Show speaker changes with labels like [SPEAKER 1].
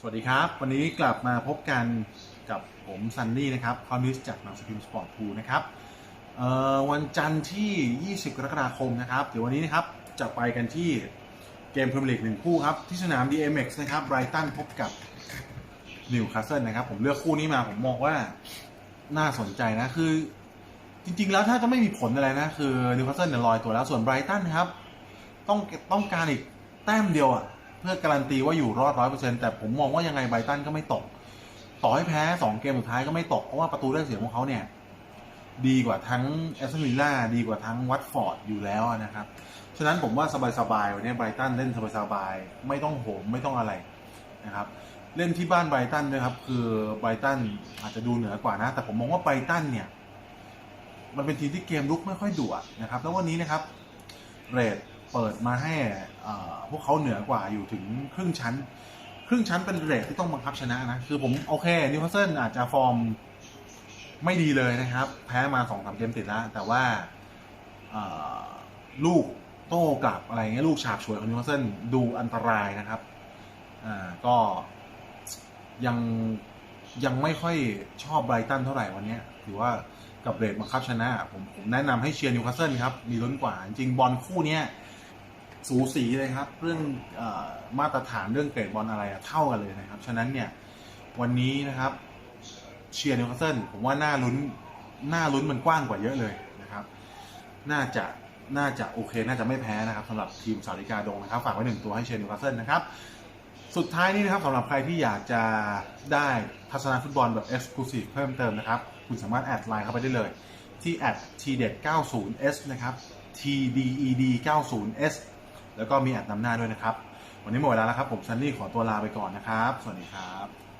[SPEAKER 1] สวัสดีครับ วันนี้กลับมาพบกันกับผมซันนี่นะครับคอมิสจากหนังสือพิมพ์สปอร์ตทูนะครับเออวันจันทร์ที่ 20 กรกฎาคมนะครับ เดี๋ยววันนี้นะครับจะไปกันที่เกมพรีเมียร์ลีกหนึ่งคู่ครับ ที่สนาม DMX นะครับไบรตันพบกับนิวคาสเซิลนะครับ ผมเลือกคู่นี้มาผมมองว่าน่าสนใจนะคือ จริง ๆ แล้วถ้าจะไม่มีผลอะไรนะ คือนิวคาสเซิลเนี่ยลอยตัวแล้วส่วนไบรตันครับ ต้องต้องการอีกแต้มเดียวอะ พื่อการันตีว่าอยู่รอดร้อยเปอร์เซ็นต์แต่ผมมองว่ายังไงไบตันก็ไม่ตก ต่อให้แพ้สองเกมสุดท้ายก็ไม่ตก เพราะว่าประตูได้เสียของเขาเนี่ย ดีกว่าทั้งแอสตันวิลล่าดีกว่าทั้งวัตฟอร์ดอยู่แล้วนะครับ ฉะนั้นผมว่าสบายๆวันนี้ไบตันเล่นสบายๆไม่ต้องโหมไม่ต้องอะไรนะครับเล่นที่บ้านไบตันด้วยครับ คือไบตันอาจจะดูเหนือกว่านะ แต่ผมมองว่าไบตันเนี่ย มันเป็นทีมที่เกมลุกไม่ค่อยดุะนะครับ แล้ววันนี้นะครับ เรด เปิดมาให้พวกเขาเหนือกว่าอยู่ถึงครึ่งชั้น ครึ่งชั้นเป็นเรทที่ต้องบังคับชนะนะ คือผมโอเคนิวคาสเซิลอาจจะฟอร์มไม่ดีเลยนะครับ แพ้มาสองสามเกมติดแล้ว แต่ว่าลูกโต้กลับอะไรเงี้ยลูกฉาบฉวยของนิวคาสเซิลดูอันตรายนะครับก็ยังยังไม่ค่อยชอบไบรตันเท่าไหร่วันนี้ถือว่ากับเรทบังคับชนะ ผมผมแนะนำให้เชียร์นิวคาสเซิลครับ มีลุ้นกว่า จริงบอลคู่เนี้ย สูสีเลยครับ เรื่องอมาตรฐานเรื่องเกรดบอลอะไรเท่ากันเลยนะครับ ฉะนั้นเนี่ยวันนี้นะครับเชียร์นิวคาสเซิลผมว่าน่าลุ้นน่าลุ้นมันกว้างกว่าเยอะเลยนะครับ น่าจะน่าจะโอเค น่าจะไม่แพ้นะครับสำหรับทีมสาริกาดงนะครับ ฝากไว้หนึ่งตัวให้เชียร์นิวคาสเซิลนะครับ สุดท้ายนี้นะครับสำหรับใครที่อยากจะได้ทัศนฟุตบอลแบบ Exclusive เพิ่มเติมนะครับ คุณสามารถแอดไลน์เข้าไปได้เลยที่ @tdet90s นะครับ tded 90s แล้วก็มีแอดนำหน้าด้วยนะครับ วันนี้หมดเวลาแล้วครับ ผมซันนี่ขอตัวลาไปก่อนนะครับ สวัสดีครับ